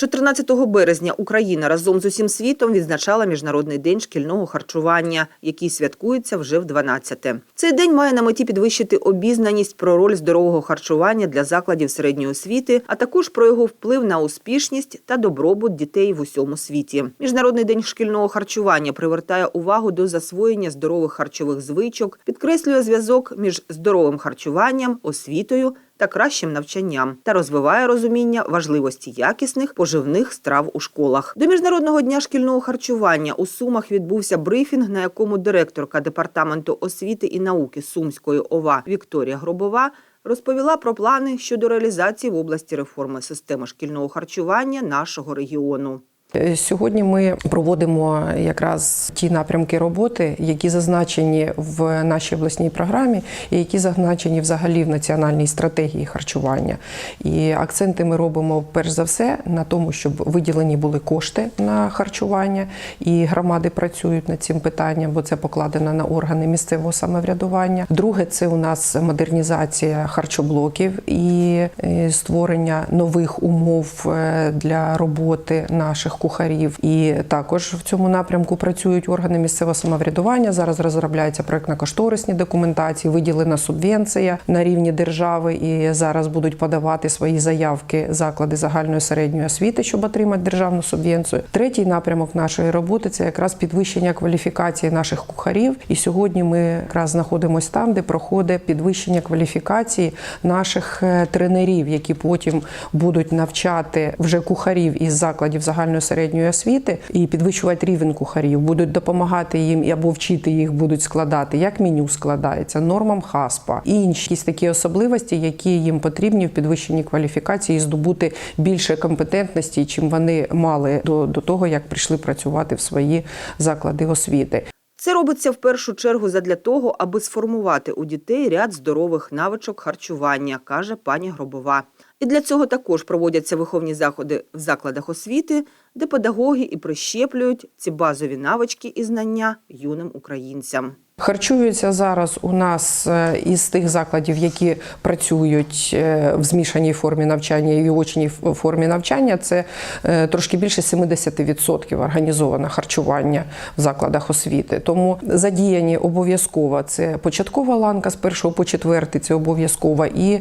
14 березня Україна разом з усім світом відзначала Міжнародний день шкільного харчування, який святкується вже в 12-те. Цей день має на меті підвищити обізнаність про роль здорового харчування для закладів середньої освіти, а також про його вплив на успішність та добробут дітей в усьому світі. Міжнародний день шкільного харчування привертає увагу до засвоєння здорових харчових звичок, підкреслює зв'язок між здоровим харчуванням, освітою та кращим навчанням та розвиває розуміння важливості якісних поживних страв у школах. До міжнародного дня шкільного харчування у Сумах відбувся брифінг, на якому директорка департаменту освіти і науки Сумської ОВА Вікторія Гробова розповіла про плани щодо реалізації в області реформи системи шкільного харчування нашого регіону. Е, Сьогодні ми проводимо якраз ті напрямки роботи, які зазначені в нашій обласній програмі, і які зазначені взагалі в національній стратегії харчування. І акценти ми робимо перш за все на тому, щоб виділені були кошти на харчування, і громади працюють над цим питанням, бо це покладено на органи місцевого самоврядування. Друге, це у нас модернізація харчоблоків і е, створення нових умов е, для роботи наших кухарів. І також в цьому напрямку працюють органи місцевого самоврядування. Зараз розробляється проектно-кошторисні документації, виділена субвенція на рівні держави. І зараз будуть подавати свої заявки заклади загальної середньої освіти, щоб отримати державну субвенцію. Третій напрямок нашої роботи це якраз підвищення кваліфікації наших кухарів. І сьогодні ми якраз знаходимося там, де проходить підвищення кваліфікації наших е, тренерів, які потім будуть навчати вже кухарів із закладів загальної середньої освіти і підвищувати рівень кухарів, будуть допомагати їм або вчити їх будуть складати, як меню складається, нормам хаспа і інші якісь такі особливості, які їм потрібні в підвищенні кваліфікації, здобути більше компетентності, чим вони мали до, до того, як прийшли працювати в свої заклади освіти. Це робиться в першу чергу задля того, аби сформувати у дітей ряд здорових навичок харчування, каже пані Гробова. І для цього також проводяться виховні заходи в закладах освіти, де педагоги і прищеплюють ці базові навички і знання юним українцям. Харчуються зараз у нас е, із тих закладів, які працюють е, в змішаній формі навчання і в очній формі навчання. Це е, трошки більше 70% організоване харчування в закладах освіти. Тому задіяні обов'язково це початкова ланка з 1 по 4, це обов'язково, і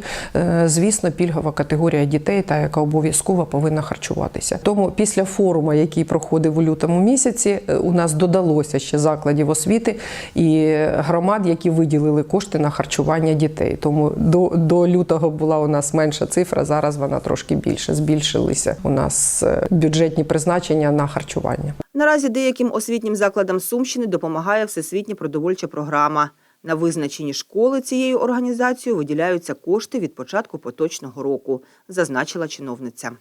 звісно, пільгова категорія дітей, та яка обов'язково повинна харчуватися. Тому після форуму, який проходив у лютому місяці, у нас додалося ще закладів освіти і громад, які виділили кошти на харчування дітей. Тому до, до лютого була у нас менша цифра. Зараз вона трошки більше. Збільшилися у нас е, бюджетні призначення на харчування. Наразі деяким освітнім закладам Сумщини допомагає Всесвітня продовольча програма. На визначені школи цією організацією виділяються кошти від початку поточного року, зазначила чиновниця.